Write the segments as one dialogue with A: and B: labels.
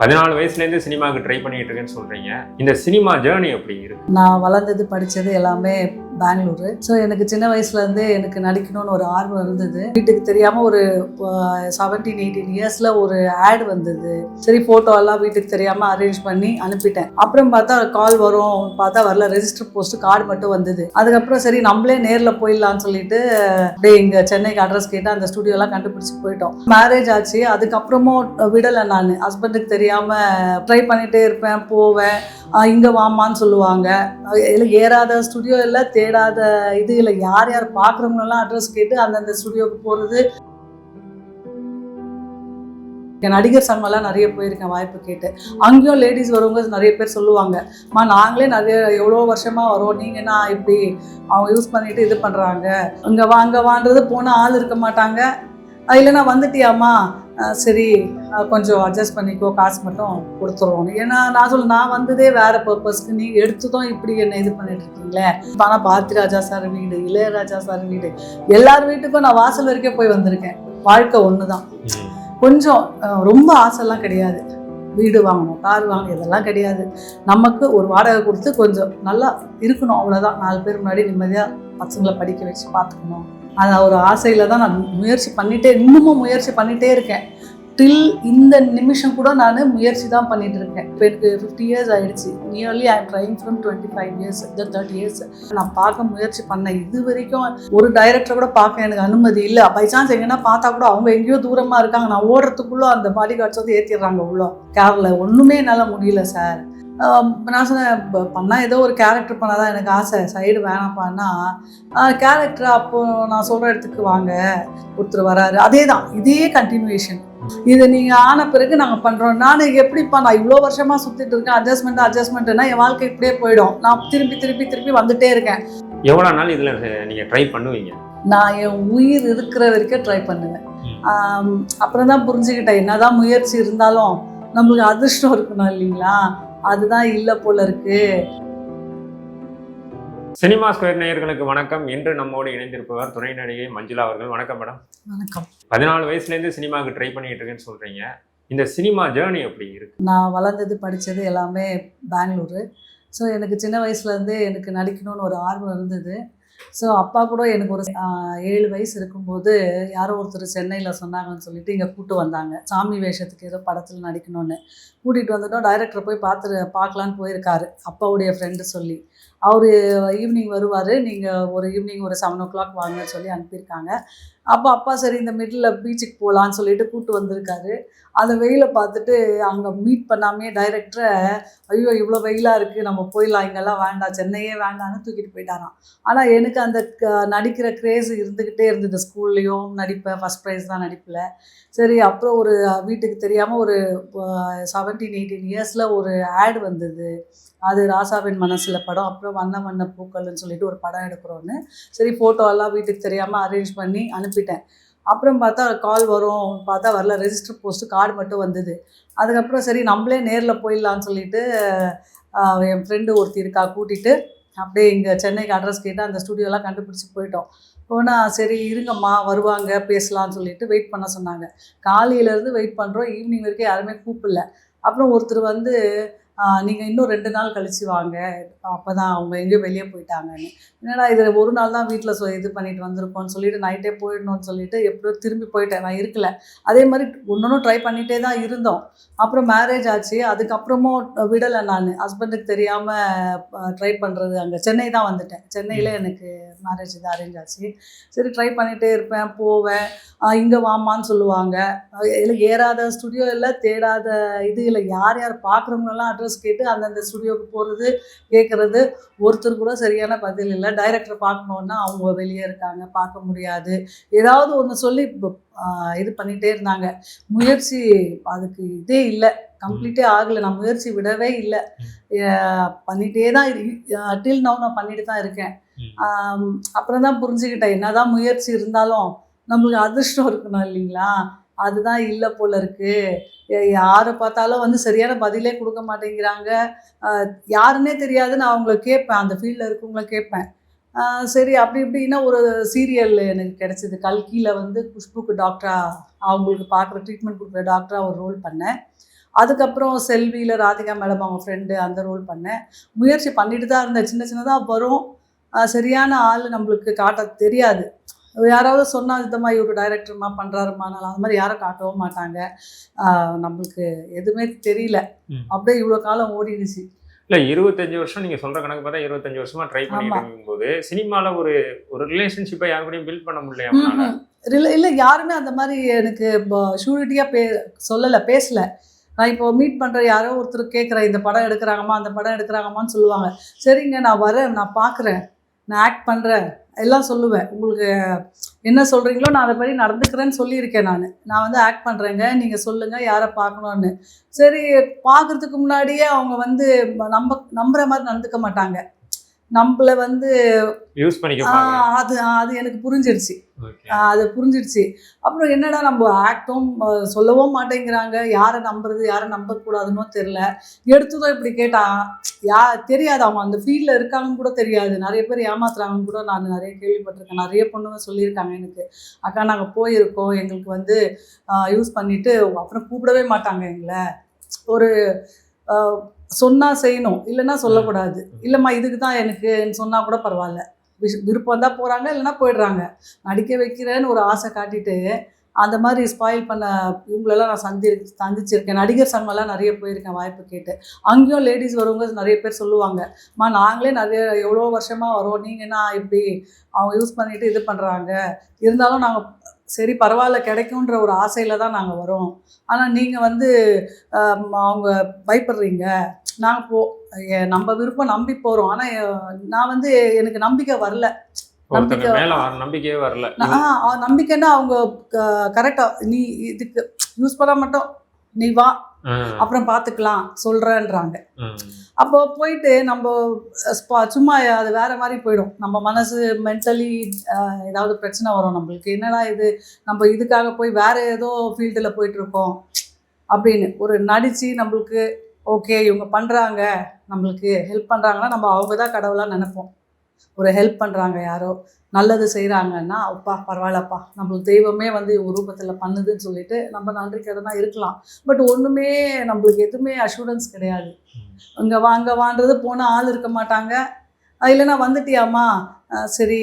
A: பதினாலு வயசுலேருந்து சினிமாவுக்கு ட்ரை பண்ணிட்டு இருக்கேன்னு சொல்றீங்க. இந்த சினிமா ஜேர்னி எப்படி இருக்கு?
B: நான் வளர்ந்தது படித்தது எல்லாமே பெங்களூரு. ஸோ எனக்கு சின்ன வயசுலேருந்தே எனக்கு நடிக்கணும்னு ஒரு ஆர்வம் இருந்தது. வீட்டுக்கு தெரியாமல் ஒரு செவன்டீன் எயிட்டீன் இயர்ஸில் ஒரு ஆட் வந்தது. சரி ஃபோட்டோ எல்லாம் வீட்டுக்கு தெரியாமல் அரேஞ்ச் பண்ணி அனுப்பிட்டேன். அப்புறம் பார்த்தா கால் வரும். பார்த்தா வரல. ரெஜிஸ்டர் போஸ்ட் கார்டு மட்டும் வந்தது. அதுக்கப்புறம் சரி நம்மளே நேரில் போயிடலாம்னு சொல்லிட்டு அப்படியே இங்கே சென்னைக்கு அட்ரஸ் கேட்டு அந்த ஸ்டுடியோலாம் கண்டுபிடிச்சி போயிட்டோம். மேரேஜ் ஆச்சு. அதுக்கப்புறமும் விடலை நான். ஹஸ்பண்டுக்கு தெரியாமல் ட்ரை பண்ணிகிட்டே இருப்பேன். போவேன். இங்கே வாமான்னு சொல்லுவாங்க. இல்லை ஏறாத ஸ்டுடியோ இல்லை தேடாத இது இல்லை. யார் யார் பார்க்குறவங்களெல்லாம் அட்ரஸ் கேட்டு அந்தந்த ஸ்டுடியோக்கு போகிறது நடிகர் சங்கம்லாம் நிறைய போயிருக்கேன் வாய்ப்பு கேட்டு. அங்கேயும் லேடிஸ் வருவங்க நிறைய பேர் சொல்லுவாங்க மா நாங்களே நிறைய எவ்வளோ வருஷமாக வரோம். நீங்கள் என்ன இப்படி அவங்க யூஸ் பண்ணிட்டு இது பண்ணுறாங்க இங்கே அங்கே வான்றது போனால் ஆள் இருக்க மாட்டாங்க. இல்லைன்னா வந்துட்டியாம்மா? சரி கொஞ்சம் அட்ஜஸ்ட் பண்ணிக்கோ காசு மட்டும் கொடுத்துருவோம் ஏன்னா நான் சொல்ல நான் வந்ததே வேறு பர்பஸ்க்கு நீ எடுத்ததும் இப்படி என்ன இது பண்ணிட்டு இருக்கீங்களே? ஆனால் பாரதி ராஜா சார் வீடு இளையராஜா சார் வீடு எல்லார் வீட்டுக்கும் நான் வாசல் வரைக்கும் போய் வந்திருக்கேன். வாழ்க்கை ஒன்று தான் கொஞ்சம் ரொம்ப ஆசைலாம் கிடையாது. வீடு வாங்கணும் கார் வாங்கணும் இதெல்லாம் கிடையாது. நமக்கு ஒரு வாடகை கொடுத்து கொஞ்சம் நல்லா இருக்கணும் அவ்வளோதான் நாலு பேர் முன்னாடி நிம்மதியாக பசங்களை படிக்க வச்சு பார்த்துக்கணும். அது ஒரு ஆசையில் தான் நான் முயற்சி பண்ணிட்டே இன்னமும் முயற்சி பண்ணிகிட்டே இருக்கேன். டில் இந்த நிமிஷம் கூட நான் முயற்சி தான் பண்ணிட்டு இருக்கேன். இப்போ எனக்கு ஃபிஃப்டி இயர்ஸ் ஆயிடுச்சு. Nearly I trying from twenty five years thirty years நான் பார்க்க முயற்சி பண்ணேன். இது வரைக்கும் ஒரு டைரக்டரை கூட பார்க்க எனக்கு அனுமதி இல்லை. பை சான்ஸ் எங்கன்னா பார்த்தா கூட அவங்க எங்கேயோ தூரமாக இருக்காங்க. நான் ஓடுறதுக்குள்ளே அந்த பாடி கார்ட்ஸ் வந்து ஏற்றிடுறாங்க உள்ள. காரில் ஒன்றுமே என்னால் முடியல சார் நான் சொன்னேன் ப- பண்ணா ஏதோ ஒரு கேரக்டர் பண்ணாதான் எனக்கு ஆசை. சைடு வேணாம்ப்பான்னா கேரக்டர் அப்போ நான் சொல்கிற இடத்துக்கு வாங்க. ஒருத்தர் வராரு. அதே தான் இதே கண்டினியூஷன் இது நீங்கள் ஆன பிறகு நாங்கள் பண்ணுறோம் நான் எப்படிப்பா நான் இவ்வளோ வருஷமாக சுற்றிட்டு இருக்கேன். அட்ஜஸ்ட்மெண்ட் அட்ஜஸ்ட்மெண்ட்னா என் வாழ்க்கை இப்படியே போயிடும். நான் திருப்பி திருப்பி திருப்பி வந்துட்டே இருக்கேன்.
A: எவ்வளோ நாள் இதில் நீங்க ட்ரை பண்ணுவீங்க?
B: நான் என் உயிர் இருக்கிற வரைக்கும் ட்ரை பண்ணுவேன். அப்புறம் தான் புரிஞ்சுக்கிட்டேன். என்னதான் முயற்சி இருந்தாலும் நம்மளுக்கு அதிர்ஷ்டம் இருக்கணும் இல்லைங்களா? அதுதான் இல்லை போல இருக்கு.
A: சினிமா ஸ்கொயர் நேயர்களுக்கு வணக்கம். இன்று நம்மோடு இணைந்திருப்பவர் துணை நடிகை மஞ்சுளா அவர்கள். வணக்கம் மேடம்.
B: வணக்கம்.
A: பதினாலு வயசுலேருந்து சினிமாவுக்கு ட்ரை பண்ணிட்டு இருக்கேன்னு சொல்றீங்க. இந்த சினிமா ஜேர்னி எப்படி இருக்கு?
B: நான் வளர்ந்தது படித்தது எல்லாமே பெங்களூரு. ஸோ எனக்கு சின்ன வயசுலேருந்தே எனக்கு நடிக்கணும்னு ஒரு ஆர்வம் இருந்தது. ஸோ அப்பா கூட எனக்கு ஒரு ஏழு வயசு இருக்கும்போது யாரோ ஒருத்தர் சென்னையில் சொன்னாங்கன்னு சொல்லிட்டு இங்கே கூட்டு வந்தாங்க. சாமி வேஷத்துக்கு ஏதோ படத்தில் நடிக்கணும்னு. கூட்டிகிட்டு வந்துட்டோம் டைரக்டரை போய் பார்த்து பார்க்கலான்னு போயிருக்காரு. அப்பாவுடைய ஃப்ரெண்டு சொல்லி. அவர் ஈவினிங் வருவார். நீங்கள் ஒரு ஈவினிங் ஒரு செவன் ஓ கிளாக் வாங்கன்னு சொல்லி அனுப்பியிருக்காங்க. அப்போ அப்பா சரி இந்த மிடில் பீச்சுக்கு போகலான்னு சொல்லிட்டு கூட்டு வந்திருக்காரு. அந்த வெயிலை பார்த்துட்டு அங்கே மீட் பண்ணாமே டைரக்டரை ஐயோ இவ்வளோ வெயிலாக இருக்குது நம்ம போயிடலாம் இங்கெல்லாம் வேண்டாம் சென்னையே வேண்டாம்னு தூக்கிட்டு போயிட்டாராம். ஆனால் எனக்கு அந்த க- நடிக்கிற க்ரேஸ் இருந்துக்கிட்டே இருந்தது ஸ்கூல்லையும் நடிப்பேன் ஃபஸ்ட் ப்ரைஸ் தான் நடிப்பில். சரி அப்புறம் ஒரு வீட்டுக்கு தெரியாமல் ஒரு செவன்டீன் எயிட்டீன் இயர்ஸில் ஒரு ஆட் வந்தது. அது ராசாவின் மனசில் படம். அப்புறம் வண்ண வண்ண பூக்கள்னு சொல்லிட்டு ஒரு படம் எடுக்கிறோன்னு. சரி ஃபோட்டோ எல்லாம் வீட்டுக்கு தெரியாமல் அரேஞ்ச் பண்ணி அனுப்பிட்டேன். அப்புறம் பார்த்தா கால் வரும். பார்த்தா வரல. ரெஜிஸ்டர் போஸ்ட் கார்டு மட்டும் வந்தது. அதுக்கப்புறம் சரி நம்மளே நேரில் போயிடலான்னு சொல்லிட்டு என் ஃப்ரெண்டு ஒருத்தி இருக்கா கூட்டிகிட்டு அப்படியே இங்கே சென்னைக்கு அட்ரஸ் கேட்டால் அந்த ஸ்டுடியோலாம் கண்டுபிடிச்சி போயிட்டோம். போனால் சரி இருங்கம்மா வருவாங்க பேசலாம்னு சொல்லிட்டு வெயிட் பண்ண சொன்னாங்க. காலையிலேருந்து வெயிட் பண்ணுறோம் ஈவினிங் வரைக்கும் யாருமே கூப்பிடல. அப்புறம் ஒருத்தர் வந்து நீங்கள் இன்னும் ரெண்டு நாள் கழிச்சு வாங்க. அப்போ தான் அவங்க எங்கேயோ வெளியே போயிட்டாங்கன்னு. என்னடா இது ஒரு நாள் தான் வீட்டில் சொ இது பண்ணிட்டு வந்திருக்கோம்னு சொல்லிட்டு நைட்டே போயிடணும்னு சொல்லிட்டு எப்படியோ திரும்பி போயிட்டேன். நான் இருக்கல. அதே மாதிரி ஒன்றும் ட்ரை பண்ணிகிட்டே தான் இருந்தோம். அப்புறம் மேரேஜ் ஆச்சு. அதுக்கப்புறமும் விடலை நான். ஹஸ்பண்டுக்கு தெரியாமல் ட்ரை பண்ணுறது அங்கே சென்னை தான் வந்துட்டேன். சென்னையில் எனக்கு மேரேஜ் இது அரேஞ்ச் ஆச்சு. சரி ட்ரை பண்ணிகிட்டே இருப்பேன் போவேன். இங்கே வாமான்னு சொல்லுவாங்க. இல்லை ஏறாத ஸ்டுடியோ இல்லை தேடாத இது இல்லை. யார் யார் பார்க்குறவங்களெல்லாம் அட்ரஸ் கேட்டு அந்தந்த ஸ்டுடியோக்கு போகிறது கேட்குறது ஒருத்தர் கூட சரியான பதில் இல்லை. டைரக்டர் பார்க்கணுன்னா அவங்க வெளியே இருக்காங்க பார்க்க முடியாது. ஏதாவது ஒன்று சொல்லி இது பண்ணிகிட்டே இருந்தாங்க. முயற்சி அதுக்கு இதே இல்லை. கம்ப்ளீட்டே ஆகலை. நான் முயற்சி விடவே இல்லை. பண்ணிகிட்டே தான் டில் நவ் நான் பண்ணிட்டு தான் இருக்கேன். அப்புறம் தான் புரிஞ்சுக்கிட்டேன். என்னதான் முயற்சி இருந்தாலும் நம்மளுக்கு அதிர்ஷ்டம் இருக்கணும் இல்லைங்களா? அதுதான் இல்லை போல இருக்கு. யாரை பார்த்தாலும் வந்து சரியான பதிலே கொடுக்க மாட்டேங்கிறாங்க. யாருன்னே தெரியாது. நான் அவங்கள கேட்பேன். அந்த ஃபீல்டில் இருக்கவங்கள கேட்பேன். சரி அப்படி இப்படின்னா ஒரு சீரியல் எனக்கு கிடச்சிது. கல்கியில் வந்து குஷ்புக்கு டாக்டரா அவங்களுக்கு பார்க்குற ட்ரீட்மெண்ட் கொடுக்குற டாக்டராக ஒரு ரோல் பண்ணேன். அதுக்கப்புறம் செல்வியில் ராதிகா மேடம் அவங்க ஃப்ரெண்டு அந்த ரோல் பண்ணேன். முயற்சி பண்ணிட்டு தான் இருந்தேன். சின்ன சின்னதாக வரும். சரியான ஆள் நம்மளுக்கு காட்ட தெரியாது. யாராவது சொன்னால் இதுமா இவர் டைரக்டர்மா பண்ணுறாருமா அந்த மாதிரி யாரும் காட்டவும் மாட்டாங்க. நம்மளுக்கு எதுவுமே தெரியல. அப்படியே இவ்வளோ காலம் ஓடிடுச்சு.
A: இல்ல இருபத்தஞ்சு வருஷம் நீங்க சொல்ற கணக்கு பார்த்தா இருபத்தஞ்சு வருஷமா ட்ரை பண்ணிட்டு. இருக்கும்போது சினிமால ஒரு ஒரு ரிலேஷன்ஷிப்பை யார் கூடயும் பில்ட் பண்ண முடியல
B: இல்லை இல்லை யாருமே அந்த மாதிரி எனக்கு ஷூரிட்டியாக பே சொல்லலை பேசல. நான் இப்போ மீட் பண்ணுற யாரோ ஒருத்தர் கேட்குறேன் இந்த படம் எடுக்கிறாங்கம்மா அந்த படம் எடுக்கிறாங்கம்மான்னு சொல்லுவாங்க. சரிங்க நான் வரேன் நான் பார்க்குறேன் நான் ஆக்ட் பண்ணுறேன் எல்லாம் சொல்லுவேன். உங்களுக்கு என்ன சொல்கிறீங்களோ நான் அதை படி நடந்துக்கிறேன்னு சொல்லியிருக்கேன் நான். நான் வந்து ஆக்ட் பண்ணுறேங்க நீங்கள் சொல்லுங்கள் யாரை பார்க்கணுன்னு சரி பார்க்குறதுக்கு முன்னாடியே அவங்க வந்து நம்ப நம்புற மாதிரி நடந்துக்க மாட்டாங்க. நம்மள வந்து
A: யூஸ் பண்ணிக்க
B: அது அது எனக்கு புரிஞ்சிருச்சு. அது புரிஞ்சிடுச்சு அப்புறம் என்னடா நம்ம ஆக்டும் சொல்லவும் மாட்டேங்கிறாங்க. யாரை நம்புறது யாரை நம்பக்கூடாதுன்னு தெரில எடுத்ததும் இப்படி கேட்டா யா தெரியாது. அவங்க அந்த ஃபீல்டில் இருக்காங்கன்னு கூட தெரியாது. நிறைய பேர் ஏமாத்துறாங்கன்னு கூட நான் நிறைய கேள்விப்பட்டிருக்கேன். நிறைய பொண்ணுங்க சொல்லியிருக்காங்க எனக்கு. அக்கா நாங்கள் போயிருக்கோம். எங்களுக்கு வந்து யூஸ் பண்ணிட்டு அப்புறம் கூப்பிடவே மாட்டாங்க எங்களை. ஒரு சொன்னால் செய்யணும் இல்லைன்னா சொல்லக்கூடாது. இல்லைம்மா இதுக்கு தான் எனக்குன்னு சொன்னால் கூட பரவாயில்ல. விஷ்- விருப்பம் தான் போகிறாங்க இல்லைன்னா போயிடுறாங்க. நடிக்க வைக்கிறேன்னு ஒரு ஆசை காட்டிட்டு அந்த மாதிரி ஸ்பாயில் பண்ண இவங்களெல்லாம் நான் சந்தி சந்திச்சிருக்கேன். நடிகர் சங்கம்லாம் நிறைய போயிருக்கேன் வாய்ப்பு கேட்டு. அங்கேயும் லேடிஸ் வரவங்க நிறைய பேர் சொல்லுவாங்க அம்மா நாங்களே நிறைய எவ்வளோ வருஷமாக வரோம்? நீங்கள் என்ன இப்படி அவங்க யூஸ் பண்ணிட்டு இது பண்ணுறாங்க இருந்தாலும் நாங்கள் சரி பரவாயில்ல கிடைக்குன்ற ஒரு ஆசையில் தான் நாங்கள் வரோம். ஆனால் நீங்கள் வந்து அவங்க பயப்படுறீங்க. நாங்கள் போ நம்ம விருப்பம் நம்பி போகிறோம் ஆனால் நான் வந்து எனக்கு நம்பிக்கை வரல.
A: நம்பிக்கையே வரல.
B: நம்பிக்கைன்னா அவங்க கரெக்டாக நீ இதுக்கு யூஸ் பண்ண மட்டும் நீ வா. அப்புறம் பார்த்துக்கலாம் சொல்கிறேன்றாங்க
A: ம்.
B: அப்போ போயிட்டு நம்ம ஸ்பா- சும்மா அது வேற மாதிரி போயிடும். நம்ம மனசு மென்டலி ஏதாவது பிரச்சனை வரும் நம்மளுக்கு. என்னடா இது? நம்ம இதுக்காக போய் வேற ஏதோ ஃபீல்டில் போயிட்டுருக்கோம் அப்படின்னு ஒரு நடிச்சு நம்மளுக்கு ஓகே இவங்க பண்ணுறாங்க நம்மளுக்கு ஹெல்ப் பண்ணுறாங்கன்னா நம்ம அவங்க தான் கடவுளாக நினைப்போம். ஒரு ஹெல்ப் பண்ணுறாங்க யாரோ நல்லது செய்கிறாங்கன்னா அப்பா பரவாயில்லப்பா நம்மளுக்கு தெய்வமே வந்து இவங்க ரூபத்தில் பண்ணுதுன்னு சொல்லிட்டு நம்ம நன்றிக்கிறதா இருக்கலாம். பட் ஒன்றுமே நம்மளுக்கு எதுவுமே அஷூரன்ஸ் கிடையாது. அங்கே வாங்க வான்றது போனால் ஆள் இருக்க மாட்டாங்க. அஹ் இல்லைன்னா வந்துட்டியாம்மா? சரி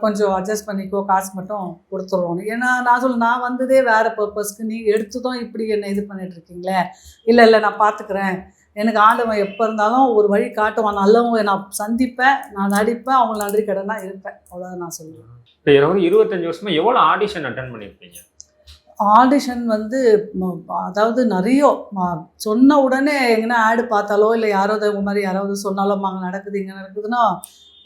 B: கொஞ்சம் அட்ஜஸ்ட் பண்ணிக்கோ காசு மட்டும் கொடுத்துட்றோம் ஏன்னா நான் சொல்ல நான் வந்ததே வேறு பர்பஸ்க்கு நீங்கள் எடுத்ததும் இப்படி என்ன இது பண்ணிட்டு இருக்கீங்களே. இல்லை இல்லை நான் பார்த்துக்குறேன் எனக்கு ஆண்டவன் எப்போ இருந்தாலும் ஒரு வழி காட்டுவான். நல்லவங்க நான் சந்திப்பேன் நான் நடிப்பேன் அவங்க நன்றி கடனாக இருப்பேன். அவ்வளோதான் நான் சொல்லுவேன்
A: இப்போ ஒரு இருபத்தஞ்சு வருஷமா எவ்வளவு ஆடிஷன் அட்டன் பண்ணிருப்பீங்க
B: ஆடிஷன் வந்து அதாவது நிறைய சொன்ன உடனே எங்கன்னா ஆடு பார்த்தாலோ இல்லை யாராவது உங்க மாதிரி யாராவது சொன்னாலோ அங்கே நடக்குது இங்கே நடக்குதுன்னா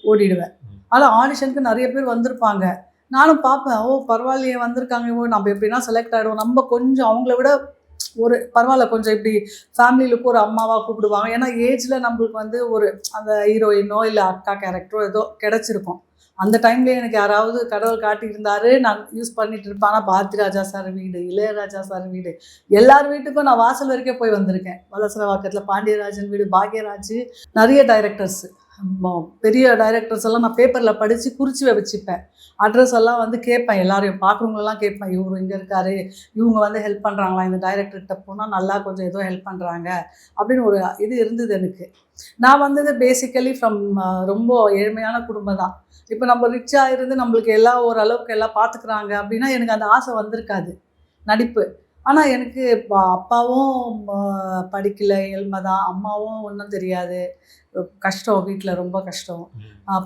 B: ஓடிடுவேன். ஆனால் ஆடிஷனுக்கு நிறைய பேர் வந்திருப்பாங்க. நானும் பார்ப்பேன் ஓ பரவாயில்லையே வந்திருக்காங்க நம்ம எப்படின்னா செலக்ட் ஆகிடுவோம் நம்ம கொஞ்சம் அவங்கள விட ஒரு பரவாயில்ல கொஞ்சம் இப்படி ஃபேமிலியிலுக்கு ஒரு அம்மாவாக கூப்பிடுவாங்க. ஏன்னா ஏஜில் நம்மளுக்கு வந்து ஒரு அந்த ஹீரோயினோ இல்லை அக்கா கேரக்டரோ ஏதோ கிடச்சிருக்கும். அந்த டைம்லேயே எனக்கு யாராவது கடவுள் காட்டியிருந்தாரு நான் யூஸ் பண்ணிட்டு இருப்பேன். ஆனால் பாரதி ராஜா சார் வீடு இளையராஜா சார் வீடு. எல்லார் வீட்டுக்கும் நான் வாசல் வரைக்கும் போய் வந்திருக்கேன். வலசரவாக்கத்தில் பாண்டியராஜன் வீடு பாக்யராஜ் நிறைய டைரக்டர்ஸ் பெரிய டைரக்டர்ஸ் எல்லாம் நான் பேப்பரில் படித்து குறித்து வச்சுப்பேன். அட்ரஸ் எல்லாம் வந்து கேட்பேன். எல்லாரையும் பார்க்குறவங்களெல்லாம் கேட்பேன். இவரு இங்கே இருக்காரு. இவங்க வந்து ஹெல்ப் பண்ணுறாங்களா இந்த டைரக்டர்கிட்ட போனால் நல்லா கொஞ்சம் ஏதோ ஹெல்ப் பண்ணுறாங்க அப்படின்னு ஒரு இது இருந்தது எனக்கு. நான் வந்தது பேசிக்கலி ஃப்ரம் ரொம்ப ஏழ்மையான குடும்பம் தான். இப்போ நம்ம ரிச்சாக இருந்து நம்மளுக்கு எல்லாம் ஓரளவுக்கு எல்லாம் பார்த்துக்குறாங்க அப்படின்னா எனக்கு அந்த ஆசை வந்திருக்காது. நடிப்பு. ஆனால் எனக்கு அப்பாவும் படிக்கலை. ஏழ்மை தான். அம்மாவும் ஒன்றும் தெரியாது. கஷ்டம் வீட்டில் ரொம்ப கஷ்டம்.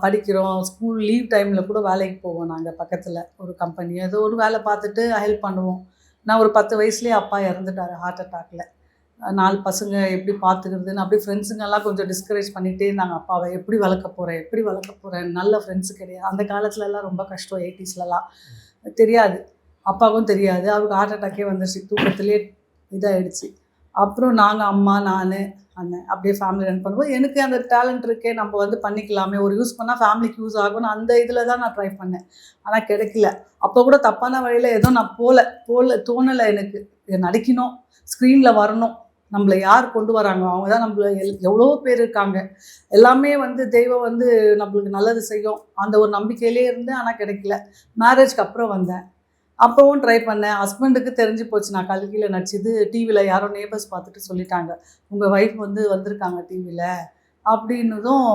B: படிக்கிறோம் ஸ்கூல் லீவ் டைமில் கூட வேலைக்கு போவோம் நாங்கள் பக்கத்தில். ஒரு கம்பெனி ஏதோ ஒரு வேலை பார்த்துட்டு ஹெல்ப் பண்ணுவோம். நான் ஒரு பத்து வயசுலேயே அப்பா இறந்துட்டாரு ஹார்ட் அட்டாக்ல நாலு பசங்க எப்படி பார்த்துக்கிறதுன்னு அப்படி ஃப்ரெண்ட்ஸுங்கெல்லாம் கொஞ்சம் டிஸ்கரேஜ் பண்ணிகிட்டே இருந்தாங்க. அப்பாவை எப்படி வளர்க்க போகிறேன் எப்படி வளர்க்க போகிறேன் நல்ல ஃப்ரெண்ட்ஸு கிடையாது. அந்த காலத்துலலாம் ரொம்ப கஷ்டம் எயிட்டிஸ்லலாம் தெரியாது. அப்பாவுக்கும் தெரியாது. அவருக்கு ஹார்ட் அட்டாக்கே வந்துருச்சு தூக்கத்திலே இதாகிடுச்சு அப்புறம் நாங்கள் அம்மா நான் அண்ணன் அப்படியே ஃபேமிலி ரன் பண்ணுவோம் எனக்கு அந்த டேலண்ட் இருக்கே நம்ம வந்து பண்ணிக்கலாமே. ஒரு யூஸ் பண்ணால் ஃபேமிலிக்கு யூஸ் ஆகும்னு அந்த இதில் தான் நான் ட்ரை பண்ணேன். ஆனால் கிடைக்கல. அப்போ கூட தப்பான வழியில் ஏதோ நான் போகல போகல தோணலை எனக்கு. நடிக்கணும் ஸ்க்ரீனில் வரணும். நம்மளை யார் கொண்டு வராங்க அவங்க தான் நம்மள எல் எவ்வளோ பேர் இருக்காங்க. எல்லாமே வந்து தெய்வம் வந்து நம்மளுக்கு நல்லது செய்யும். அந்த ஒரு நம்பிக்கையிலே இருந்து ஆனால் கிடைக்கல. மேரேஜ்க்கு அப்புறம் வந்தேன். அப்போவும் ட்ரை பண்ணேன். ஹஸ்பண்டுக்கு தெரிஞ்சு போச்சு. நான் கல்கியில் நடிச்சது டிவியில் யாரோ நேபர்ஸ் பார்த்துட்டு சொல்லிட்டாங்க. உங்கள் ஒய்ஃப் வந்து வந்திருக்காங்க டிவியில் அப்படின்னதும்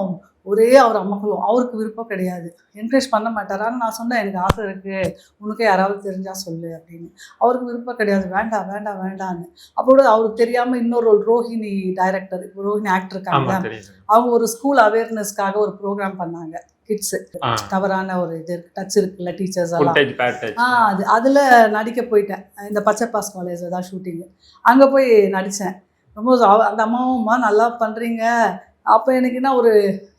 B: ஒரே அவர் அம்மகளும் அவருக்கு விருப்பம் கிடையாது. என்கரேஜ் பண்ண மாட்டார்? ஆனால் நான் சொன்னேன் எனக்கு ஆசை இருக்குது உனக்கு யாராவது தெரிஞ்சா சொல்லு அப்படின்னு. அவருக்கு விருப்பம் கிடையாது. வேண்டாம் வேண்டாம் வேண்டான்னு. அப்போ அவருக்கு தெரியாமல் இன்னொரு role Rohini director Rohini actor இருக்காங்க அவங்க ஒரு ஸ்கூல் அவேர்னஸ்க்காக ஒரு ப்ரோக்ராம் பண்ணாங்க. கிட்ஸு தவறான ஒரு இது டச் இருக்குல்ல டீச்சர்ஸ் எல்லாம். ஆ அது அதில் நடிக்க போயிட்டேன். இந்த பச்சை பாஸ் காலேஜில் தான் ஷூட்டிங்கு அங்கே போய் நடித்தேன் ரொம்ப அந்த அம்மாவும்மா நல்லா பண்ணுறீங்க அப்போ எனக்கு என்ன ஒரு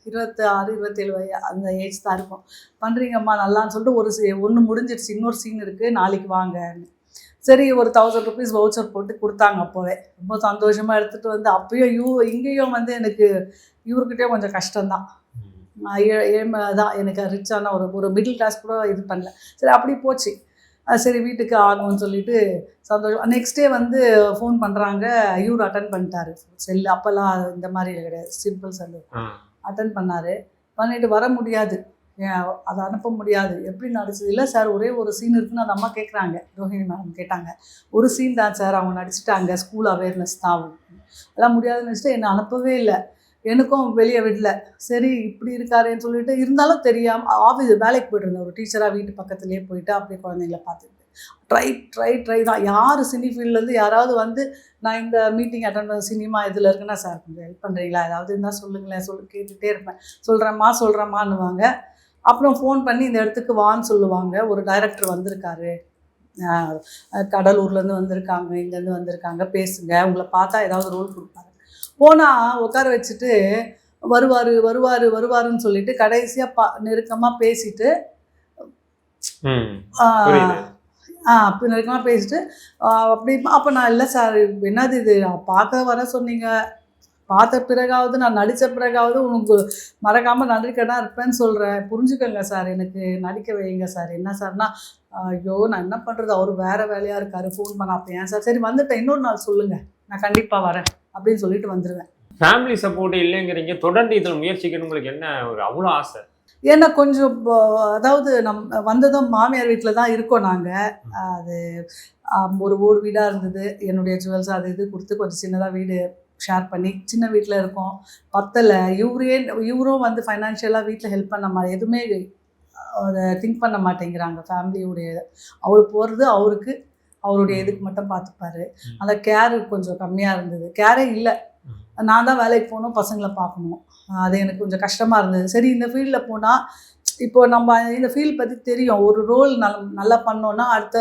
B: இருபத்தி ஆறு இருபத்தேழு வய அந்த ஏஜ் தான் இருக்கும். பண்ணுறீங்கம்மா நல்லான்னு சொல்லிட்டு ஒரு ஒன்று முடிஞ்சிடுச்சு இன்னொரு சீன் இருக்குது நாளைக்கு வாங்கன்னு சரி ஒரு தௌசண்ட் ருபீஸ் வவுச்சர் போட்டு கொடுத்தாங்க அப்போவே. ரொம்ப சந்தோஷமாக எடுத்துகிட்டு வந்து அப்பயும் யூ இங்கேயும் வந்து எனக்கு இவர்கிட்டயும் கொஞ்சம் கஷ்டம்தான். தான் எனக்கு ரிச்சான ஒரு ஒரு மிடில் கிளாஸ் கூட இது பண்ணல. சரி அப்படி போச்சு. சரி வீட்டுக்கு ஆகும்னு சொல்லிட்டு சந்தோஷம். நெக்ஸ்ட் டே வந்து ஃபோன் பண்ணுறாங்க இவர் அட்டன் பண்ணிட்டாரு. செல்லு அப்போல்லாம் இந்த மாதிரி கிடையாது. சிம்பிள் செல்லு அட்டன் பண்ணார். பண்ணிட்டு வர முடியாது. அதை அனுப்ப முடியாது. எப்படி நடிச்சது? இல்லை சார் ஒரே ஒரு சீன் இருக்குன்னு அந்த அம்மா கேட்குறாங்க ரோஹிணி மேடம் கேட்டாங்க. ஒரு சீன் தான் சார் அவங்க நடிச்சிட்டாங்க. ஸ்கூல் அவேர்னஸ் தான். அதெல்லாம் முடியாதுன்னு வச்சுட்டு என்னை அனுப்பவே இல்லை. எனக்கும் வெளியே விடல. சரி இப்படி இருக்காருன்னு சொல்லிட்டு இருந்தாலும் தெரியாமல் ஆஃபீஸ் வேலைக்கு போயிட்டு ஒரு டீச்சராக வீட்டு பக்கத்துலேயே போயிட்டு அப்படியே குழந்தைங்கள பார்த்துட்டு ட்ரை ட்ரை ட்ரை தான். யார் சினி ஃபீல்ட்லேருந்து யாராவது வந்து நான் இந்த மீட்டிங் அட்டன் பண்ண சினிமா இதில் இருக்குன்னா சார் கொஞ்சம் ஹெல்ப் பண்ணுறீங்களா ஏதாவது இருந்தால் சொல்லுங்களேன் சொல்லு கேட்டுகிட்டே இருப்பேன். சொல்கிறேம்மா சொல்கிறேம்மான்னுவாங்க அப்புறம் ஃபோன் பண்ணி இந்த இடத்துக்கு வான்னு சொல்லுவாங்க. ஒரு டைரக்டர் வந்திருக்காரு. கடலூர்லேருந்து வந்திருக்காங்க. இங்கேருந்து வந்திருக்காங்க. பேசுங்க. உங்களை பார்த்தா ஏதாவது ரோல் கொடுப்பாரு. போனால் உட்கார வச்சுட்டு வருவார் வருவார் வருவாருன்னு சொல்லிட்டு கடைசியாக பா நெருக்கமாக பேசிட்டு. ஆ அப்போ நெருக்கமாக பேசிட்டு அப்படி அப்போ நான் இல்லை சார் என்னது இது? பார்க்க வர சொன்னீங்க. பார்த்த பிறகாவது நான் நடித்த பிறகாவது உனக்கு மறக்காமல் நடிக்கதான் இருப்பேன்னு சொல்கிறேன் புரிஞ்சுக்கோங்க சார் எனக்கு நடிக்க வைங்க சார். என்ன சார்னா ஐயோ நான் என்ன பண்ணுறது அவர் வேறு வேலையாக இருக்காரு. ஃபோன் பண்ண அப்போ ஏன் சார்? சரி வந்துட்டேன். இன்னொரு நாள் சொல்லுங்கள் நான் கண்டிப்பாக வரேன். அப்படின்னு சொல்லிட்டு வந்துடுவேன்
A: ஃபேமிலி சப்போர்ட் இல்லைங்கிறீங்க தொடர்ந்து இதில் முயற்சிக்கணும் உங்களுக்கு என்ன ஒரு அவ்வளோ ஆசை?
B: ஏன்னா கொஞ்சம் அதாவது நம் வந்ததும் மாமியார் வீட்டில் தான் இருக்கோம் நாங்கள் அது ஒரு ஓடு வீடாக இருந்தது. என்னுடைய ஜுவல்ஸ் அது இது கொடுத்து கொஞ்சம் சின்னதாக வீடு ஷேர் பண்ணி சின்ன வீட்டில் இருக்கோம். பத்தலை இவரே இவரும் வந்து ஃபைனான்ஷியலாக வீட்டில் ஹெல்ப் பண்ண மாதிரி எதுவுமே அதை திங்க் பண்ண மாட்டேங்கிறாங்க. ஃபேமிலியுடைய அவர் போகிறது அவருக்கு அவருடைய இதுக்கு மட்டும் பார்த்துப்பாரு. அந்த கேர் கொஞ்சம் கம்மியாக இருந்தது. கேரே இல்லை. நான் தான் வேலைக்கு போகணும் பசங்களை பார்க்கணும். அது எனக்கு கொஞ்சம் கஷ்டமாக இருந்தது. சரி இந்த ஃபீல்டில் போனால் இப்போ நம்ம இந்த ஃபீல்ட் பற்றி தெரியும். ஒரு ரோல் நல் நல்லா பண்ணோன்னா அடுத்த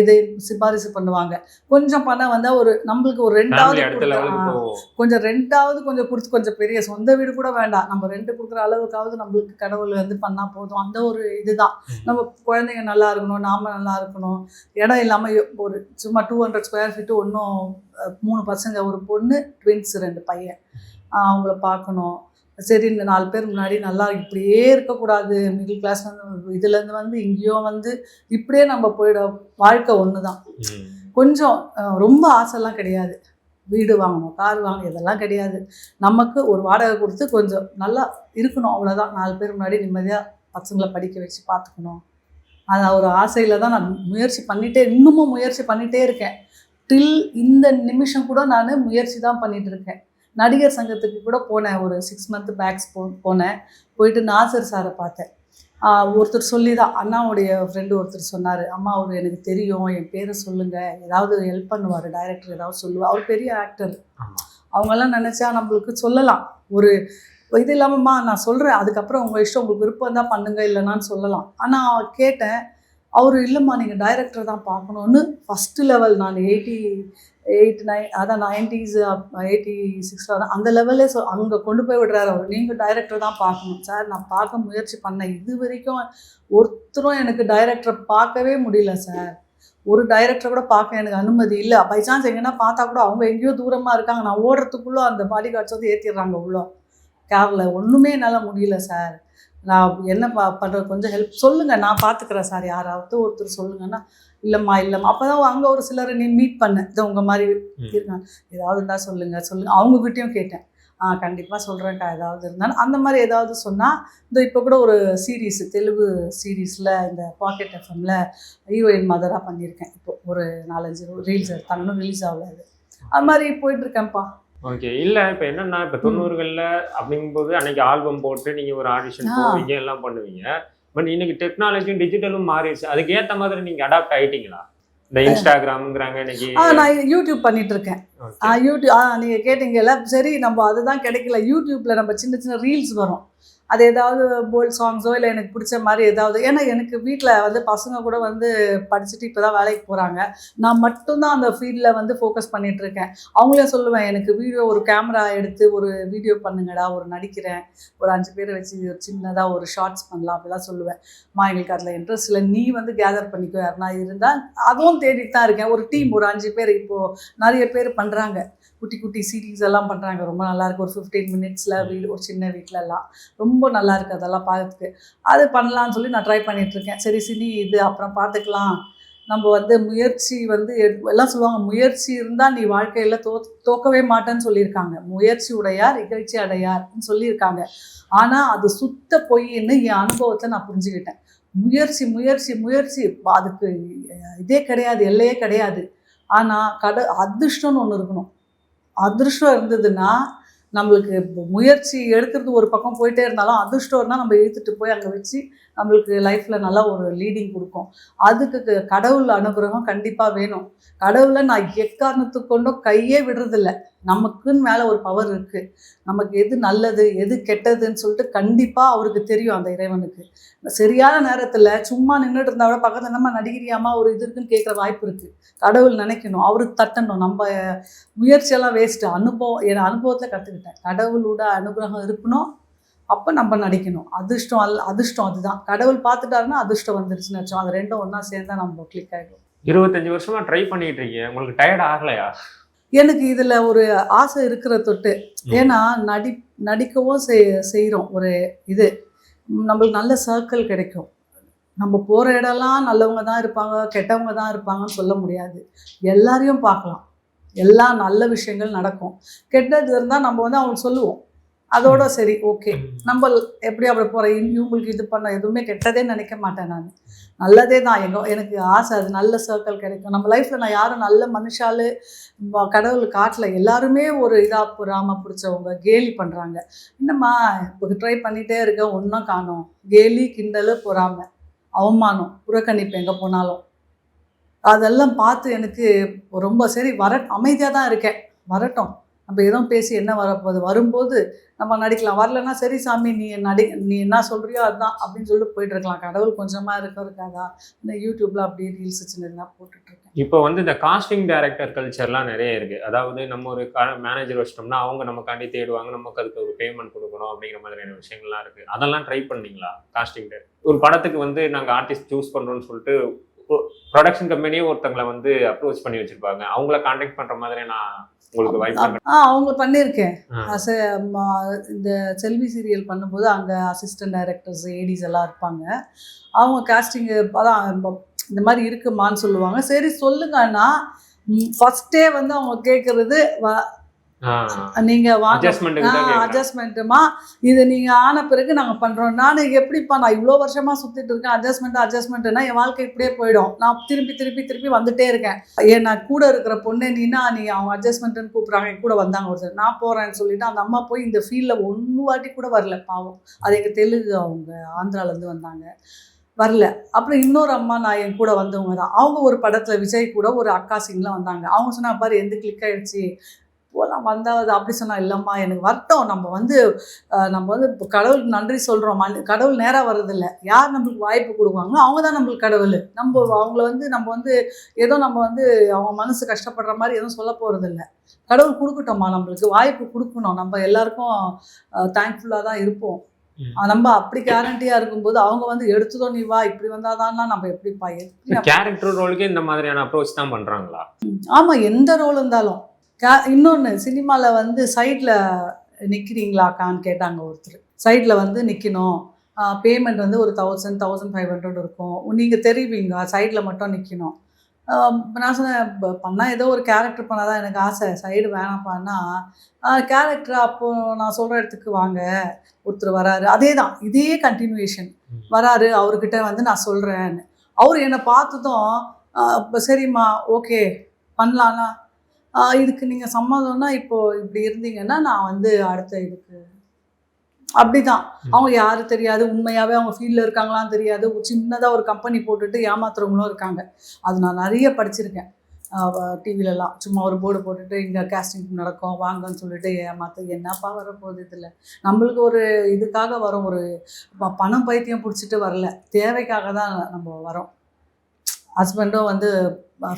B: இதை சிபாரிசு பண்ணுவாங்க. கொஞ்சம் பணம் வந்தால் ஒரு நம்மளுக்கு ஒரு ரெண்டாவது கொஞ்சம் ரெண்டாவது கொஞ்சம் கொடுத்து கொஞ்சம் பெரிய சொந்த வீடு கூட வேண்டாம். நம்ம ரெண்ட் கொடுக்குற அளவுக்காவது நம்மளுக்கு கடவுள் வந்து பண்ணால் போதும். அந்த ஒரு இதுதான். நம்ம குழந்தைங்க நல்லா இருக்கணும் நாம நல்லா இருக்கணும். இடம் இல்லாமல் ஒரு சும்மா டூ ஹண்ட்ரட் ஸ்கொயர் ஃபீட்டு ஒன்றும் மூணு பசங்க ஒரு பொண்ணு ட்வின்ஸ் ரெண்டு பையன். அவங்கள பார்க்கணும். சரி இந்த நாலு பேர் முன்னாடி நல்லா இப்படியே இருக்கக்கூடாது. மிடில் கிளாஸ் வந்து இதுலேருந்து வந்து இங்கேயோ வந்து இப்படியே நம்ம போயிட வாழ்க்கை ஒன்று தான். கொஞ்சம் ரொம்ப ஆசைலாம் கிடையாது. வீடு வாங்கணும் கார் வாங்கணும் இதெல்லாம் கிடையாது. நமக்கு ஒரு வாடகை கொடுத்து கொஞ்சம் நல்லா இருக்கணும் அவ்வளோதான் நாலு பேர் முன்னாடி நிம்மதியாக பசங்களை படிக்க வச்சு பார்த்துக்கணும். அது ஒரு ஆசையில் தான் நான் முயற்சி பண்ணிட்டே இன்னமும் முயற்சி பண்ணிகிட்டே இருக்கேன். டில் இந்த நிமிஷம் கூட நான் முயற்சி தான் பண்ணிட்டு இருக்கேன். நடிகர் சங்கத்துக்கு கூட போனேன். ஒரு சிக்ஸ் மந்த் பேக்ஸ் போ போனேன். போயிட்டு நாசர் சாரை பார்த்தேன். ஒருத்தர் சொல்லி தான் அண்ணாவுடைய ஃப்ரெண்டு ஒருத்தர் சொன்னார் அம்மா அவர் எனக்கு தெரியும். என் பேரை சொல்லுங்கள் ஏதாவது ஹெல்ப் பண்ணுவார் டைரக்டர் ஏதாவது சொல்லுவார் அவர் பெரிய ஆக்டர். அவங்கெல்லாம் நினச்சா நம்மளுக்கு சொல்லலாம். ஒரு இது இல்லாமம்மா நான் சொல்கிறேன் அதுக்கப்புறம் உங்கள் இஷ்டம் உங்களுக்கு விருப்பம் தான் பண்ணுங்க இல்லைனான்னு சொல்லலாம். ஆனால் கேட்டேன் அவர் இல்லைம்மா நீங்கள் டைரக்டர் தான் பார்க்கணுன்னு ஃபஸ்ட்டு லெவல் நான் எயிட்டி எயிட் நைன் அதான் நைன்டிஸ் எயிட்டி சிக்ஸில் தான் அந்த லெவல்லே சொ அங்கே கொண்டு போய் விடுறாரு அவர். நீங்கள் டைரக்டர் தான் பார்க்கணும். சார் நான் பார்க்க முயற்சி பண்ணேன். இது வரைக்கும் ஒருத்தரும் எனக்கு டைரக்டரை பார்க்கவே முடியல சார். ஒரு டைரக்டரை கூட பார்க்க எனக்கு அனுமதி இல்லை. பை சான்ஸ் எங்கன்னா பார்த்தா கூட அவங்க எங்கேயோ தூரமாக இருக்காங்க. நான் ஓடுறதுக்குள்ளே அந்த பாடி கார்ட்ஸ் வந்து ஏற்றிடுறாங்க உள்ள. கேரில் ஒன்றுமே என்னால் முடியல சார். நான் என்ன பா பண்ணுறது கொஞ்சம் ஹெல்ப் சொல்லுங்கள் நான் பார்த்துக்குறேன் சார். யாராவது ஒருத்தர் சொல்லுங்கன்னா இல்லைம்மா இல்லைம்மா. அப்போ தான் அங்கே ஒரு சிலரை நீ மீட் பண்ணேன் இது உங்கள் மாதிரி. இருக்காங்க. ஏதாவது இருந்தால் சொல்லுங்கள் சொல்லுங்கள் அவங்கக்கிட்டேயும் கேட்டேன். ஆ கண்டிப்பாக சொல்கிறேன்க்கா ஏதாவது இருந்தாலும். அந்த மாதிரி ஏதாவது சொன்னால் இந்த இப்போ கூட ஒரு சீரீஸ் தெலுங்கு சீரீஸில் இந்த பாக்கெட் எஃப்எம்ல ஹீரோயின் மதராக பண்ணியிருக்கேன். இப்போ ஒரு நாலஞ்சு ரீல்ஸ் இன்னும் ரிலீஸ் ஆகல அது. மாதிரி போயிட்டுருக்கேன்ப்பா.
A: ஓகே. இல்ல இப்ப என்னன்னா இப்ப தொண்ணூறுகள்ல அப்படிங்கும்போது அன்னைக்கு ஆல்பம் போட்டு நீங்க ஒரு ஆடிஷன். போவீங்க எல்லாம் பண்ணுவீங்க. பட் இன்னைக்கு டெக்னாலஜியும் டிஜிட்டலும் மாறிடுச்சு. அதுக்கு ஏத்த மாதிரி நீங்க அடாப்ட் ஆயிட்டீங்களா? இந்த இன்ஸ்டாகிராம்ங்கிறாங்க இன்னைக்கு.
B: ஆ நான் யூடியூப் பண்ணிட்டு இருக்கேன். ஆ யூடியூப் ஆ நீங்கள் கேட்டீங்கல்ல சரி நம்ம அதுதான் கிடைக்கல. யூடியூப்பில் நம்ம சின்ன சின்ன ரீல்ஸ் வரும். அது ஏதாவது போல்ட் சாங்ஸோ இல்லை எனக்கு பிடிச்ச மாதிரி ஏதாவது. ஏன்னா எனக்கு வீட்டில் வந்து பசங்க கூட வந்து படிச்சுட்டு இப்போ தான் வேலைக்கு போகிறாங்க நான் மட்டும்தான் அந்த ஃபீல்டில் வந்து ஃபோக்கஸ் பண்ணிகிட்ருக்கேன் அவங்களே சொல்லுவேன் எனக்கு வீடியோ ஒரு கேமரா எடுத்து ஒரு வீடியோ பண்ணுங்கடா ஒரு நடிக்கிறேன். ஒரு அஞ்சு பேரை வச்சு ஒரு சின்னதாக ஒரு ஷார்ட்ஸ் பண்ணலாம் அப்படிலாம் சொல்லுவேன். மா எங்களுக்கு அதில் இன்ட்ரெஸ்ட் இல்லை. நீ வந்து கேதர் பண்ணிக்கோ யாருனா இருந்தால் அதுவும் தேடிட்டு தான் இருக்கேன். ஒரு டீம் ஒரு அஞ்சு பேர் இப்போது நிறைய பேர் பண்ணுறாங்க குட்டி குட்டி சீரீஸ் எல்லாம் பண்ணுறாங்க ரொம்ப நல்லாயிருக்கு ஒரு ஃபிஃப்டீன் மினிட்ஸில் வீடு ஒரு சின்ன வீட்டிலலாம் ரொம்ப ரொம்ப நல்லா இருக்குது அதெல்லாம் பார்க்கறதுக்கு அது பண்ணலாம்னு சொல்லி நான் ட்ரை பண்ணிகிட்ருக்கேன் சரி சினி இது அப்புறம் பார்த்துக்கலாம் நம்ம வந்து முயற்சி வந்து எடு- எல்லாம் சொல்லுவாங்க முயற்சி இருந்தால் நீ வாழ்க்கையில் தோ தோக்கவே மாட்டேன்னு சொல்லியிருக்காங்க. முயற்சி உடையார் இகழ்ச்சி அடையார்னு சொல்லியிருக்காங்க. ஆனால் அது சுத்த பொய்ன்னு என் அனுபவத்தை நான் புரிஞ்சுக்கிட்டேன். முயற்சி முயற்சி முயற்சி. அதுக்கு இதே கிடையாது எல்லையே கிடையாது. ஆனால் கட அதிர்ஷ்டம்னு ஒன்று இருக்கணும். அதிர்ஷ்டம் இருந்ததுன்னா நம்மளுக்கு இப்போ முயற்சி எடுக்கிறது ஒரு பக்கம் போயிட்டே இருந்தாலும் அதிர்ஷ்டம்னா நம்ம இழுத்துட்டு போய் அங்கே வச்சு நம்மளுக்கு லைஃப்பில் நல்லா ஒரு லீடிங் கொடுக்கும். அதுக்கு கடவுள் அனுகிரகம் கண்டிப்பாக வேணும். கடவுளை நான் எக்காரணத்துக்கு கொண்டும் கையே விடுறதில்ல. நமக்குன்னு மேலே ஒரு பவர் இருக்குது நமக்கு எது நல்லது எது கெட்டதுன்னு சொல்லிட்டு கண்டிப்பாக அவருக்கு தெரியும் அந்த இறைவனுக்கு. சரியான நேரத்தில் சும்மா நின்றுட்டு இருந்தா கூட பக்கத்தில் நம்ம நடிகிறியாமா ஒரு இது இருக்குன்னு கேட்குற வாய்ப்பு இருக்குது கடவுள் நினைக்கணும். அவருக்கு தட்டணும். நம்ம முயற்சியெல்லாம் வேஸ்ட்டு அனுபவம் என் அனுபவத்தில் கற்றுக்கிட்டேன் கடவுளோட அனுகிரகம் இருக்கணும். அப்போ நம்ம நடிக்கணும். அதிர்ஷ்டம் அல்ல அதிர்ஷ்டம் அதுதான். கடவுள் பார்த்துட்டாருன்னா அதிர்ஷ்டம் வந்துருச்சுன்னு வச்சோம் அது ரெண்டும் ஒன்றா சேர்ந்தா நம்ம கிளிக் ஆகிடும்
A: இருபத்தஞ்சு வருஷமா ட்ரை பண்ணிட்டு இருக்கீங்க. உங்களுக்கு டயர்ட் ஆகலையா?
B: எனக்கு இதில் ஒரு ஆசை இருக்கிற தொட்டு. ஏன்னா நடி நடிக்கவும் செய் செய்கிறோம் ஒரு இது. நம்மளுக்கு நல்ல சர்க்கிள் கிடைக்கும். நம்ம போகிற இடம்லாம் நல்லவங்க தான் இருப்பாங்க கெட்டவங்க தான் இருப்பாங்கன்னு சொல்ல முடியாது. எல்லாரையும் பார்க்கலாம். எல்லா நல்ல விஷயங்கள் நடக்கும். கெட்டது இருந்தால் நம்ம வந்து அவங்களுக்கு சொல்லுவோம். அதோட சரி ஓகே. நம்ம எப்படி அப்படி போகிறேன் இவங்களுக்கு இது பண்ண எதுவுமே கெட்டதே நினைக்க மாட்டேன் நான். நல்லதே தான் எங்க எனக்கு ஆசை அது நல்ல சர்க்கிள் கிடைக்கும். நம்ம லைஃப்பில் நான் யாரும் நல்ல மனுஷாலு கடவுள் காட்டல எல்லாருமே ஒரு இதாக பொறாம பிடிச்சவங்க கேலி பண்ணுறாங்க என்னம்மா இப்போ ட்ரை பண்ணிகிட்டே இருக்க ஒன்றும் காணோம். கேலி கிண்டல் பொறாமை அவமானம் புறக்கணிப்பு எங்கே போனாலும். அதெல்லாம் பார்த்து எனக்கு ரொம்ப சரி வர அமைதியாக தான் இருக்கேன். வரட்டும். நம்ம எதுவும் பேசி என்ன வரப்போகுது வரும்போது நம்ம நடிக்கலாம். வரலன்னா சரி சாமி நீ நடி நீ என்ன சொல்கிறியோ அதுதான் அப்படின்னு சொல்லிட்டு போயிட்டு இருக்கலாம். கடவுள் கொஞ்சமாக இருக்க இருக்காதா இந்த யூடியூப்பில் அப்படியே ரீல்ஸ் சின்னதாக போட்டுட்ருக்கேன்.
A: இப்போ வந்து இந்த காஸ்டிங் டைரக்டர் கல்ச்சர்லாம் நிறைய இருக்குது அதாவது நம்ம ஒரு மேனேஜர் வச்சிட்டோம்னா அவங்க நமக்காண்டி தேடுவாங்க. நமக்கு அதுக்கு ஒரு பேமெண்ட் கொடுக்கணும் அப்படிங்கிற மாதிரியான விஷயங்கள்லாம் இருக்குது அதெல்லாம் ட்ரை பண்ணீங்களா காஸ்டிங் ஒரு படத்துக்கு வந்து நாங்கள் ஆர்டிஸ்ட் சூஸ் பண்ணுறோன்னு சொல்லிட்டு ப்ரொடக்ஷன் கம்பெனியே ஒருத்தங்களை வந்து அப்ரோச் பண்ணி வச்சிருப்பாங்க. அவங்கள காண்டாக்ட் பண்ற மாதிரி நான் உங்களுக்கு வாய்ப்பு
B: ஆ அவங்க பண்ணியிருக்கேன் இந்த செல்வி சீரியல் பண்ணும்போது அங்கே அசிஸ்டன்ட் டைரக்டர்ஸ் ஏடிஸ் எல்லாம் இருப்பாங்க. அவங்க காஸ்டிங்கு அதான் இந்த மாதிரி இருக்குமான்னு சொல்லுவாங்க. சரி சொல்லுங்கன்னா ஃபஸ்ட்டே வந்து அவங்க கேட்குறது
A: கேட்குறேன்.
B: அட்ஜஸ்ட்மெண்ட்டுமா இது நீங்கள் ஆன பிறகு நாங்கள் பண்ணுறோம் நான் எப்படிப்பா நான் இவ்வளோ வருஷமாக சுற்றிட்டு இருக்கேன். அட்ஜஸ்ட்மெண்ட் அட்ஜஸ்ட்மெண்ட்னா என் வாழ்க்கை இப்படியே போயிடும். நான் திருப்பி திருப்பி திருப்பி வந்துட்டே இருக்கேன். ஏன் நான் கூட இருக்கிற பொண்ணு நீனா நீ அவங்க அட்ஜஸ்ட்மெண்ட்டுன்னு கூப்பிட்றாங்க. என் கூட வந்தாங்க ஒருத்தர். நான் போகிறேன்னு சொல்லிட்டு அந்த அம்மா போய் இந்த ஃபீல்டில் ஒன்று வாட்டி கூட வரல. பாவம். அது எங்கள் தெலுங்கு அவங்க ஆந்திராலேருந்து வந்தாங்க. வரல. அப்புறம் இன்னொரு அம்மா நான் என் கூட வந்தவங்க தான். அவங்க ஒரு படத்தில் விஜய் கூட ஒரு அக்கா சீன்லாம் வந்தாங்க. அவங்க சொன்னா பாரு எந்த கிளிக் ஆயிடுச்சு. போகலாம் வந்தாவது அப்படி சொன்னா இல்லைம்மா எனக்கு வரட்டும் நம்ம வந்து நம்ம வந்து கடவுளுக்கு நன்றி சொல்கிறோம் கடவுள் நேராக வர்றதில்ல. யார் நம்மளுக்கு வாய்ப்பு கொடுக்குவாங்களோ அவங்க தான் நம்மளுக்கு கடவுள். நம்ம அவங்கள வந்து நம்ம வந்து ஏதோ நம்ம வந்து அவங்க மனசு கஷ்டப்படுற மாதிரி எதுவும் சொல்ல போகிறதில்ல கடவுள் கொடுக்கட்டோம்மா நம்மளுக்கு வாய்ப்பு கொடுக்கணும். நம்ம எல்லாருக்கும் தேங்க்ஃபுல்லாக தான் இருப்போம். நம்ம அப்படி கேரண்டியாக இருக்கும்போது அவங்க வந்து எடுத்ததோ நீ வா இப்படி வந்தாதான்னா நம்ம எப்படி
A: கேரக்டர் ரோலுக்கு இந்த மாதிரியான அப்ரோச் தான் பண்றாங்களா?
B: ஆமாம் எந்த ரோல் இருந்தாலும். கே இன்னொன்று சினிமாவில் வந்து சைடில் நிற்கிறீங்களாக்கான்னு கேட்டாங்க ஒருத்தர். சைடில் வந்து நிற்கணும் பேமெண்ட் வந்து ஒரு தௌசண்ட் தௌசண்ட் ஃபைவ் ஹண்ட்ரட் இருக்கும். நீங்கள் தெரிவிங்க சைடில் மட்டும் நிற்கணும் நான் சொன்னேன் "ப- பண்ணா ஏதோ ஒரு கேரக்டர் பண்ணாதான் எனக்கு ஆசை. சைடு வேணாம்ப்பான்னா கேரக்டர் அப்போ நான் சொல்கிற இடத்துக்கு வாங்க. ஒருத்தர் வராரு. அதே தான் இதே கண்டினியூவேஷன்
A: ம்.
B: வராரு. அவர்கிட்ட வந்து நான் சொல்கிறேன்னு அவர் என்னை பார்த்ததும் இப்ப சரிம்மா ஓகே பண்ணலான்னா இதுக்கு நீங்கள் சம்மதம்னா இப்போ இப்படி இருந்தீங்கன்னா நான் வந்து அடுத்த இதுக்கு அப்படிதான். அவங்க யாரு தெரியாது. உண்மையாவே அவங்க ஃபீல்டில் இருக்காங்களான்னு தெரியாது. சின்னதாக ஒரு கம்பெனி போட்டுட்டு ஏமாத்துறவங்களும் இருக்காங்க. அது நான் நிறைய படிச்சிருக்கேன். டிவிலலாம் சும்மா ஒரு போர்டு போட்டுட்டு இங்கே கேஸ்டிங் நடக்கும். வாங்கன்னு சொல்லிட்டு ஏமாத்து. என்னப்பா வரப்போகுது இதில்? நம்மளுக்கு ஒரு இதுக்காக வரோம். ஒரு பணம் பைத்தியம் பிடிச்சிட்டு வரல. தேவைக்காக தான் நம்ம வரோம். ஹஸ்பண்டும் வந்து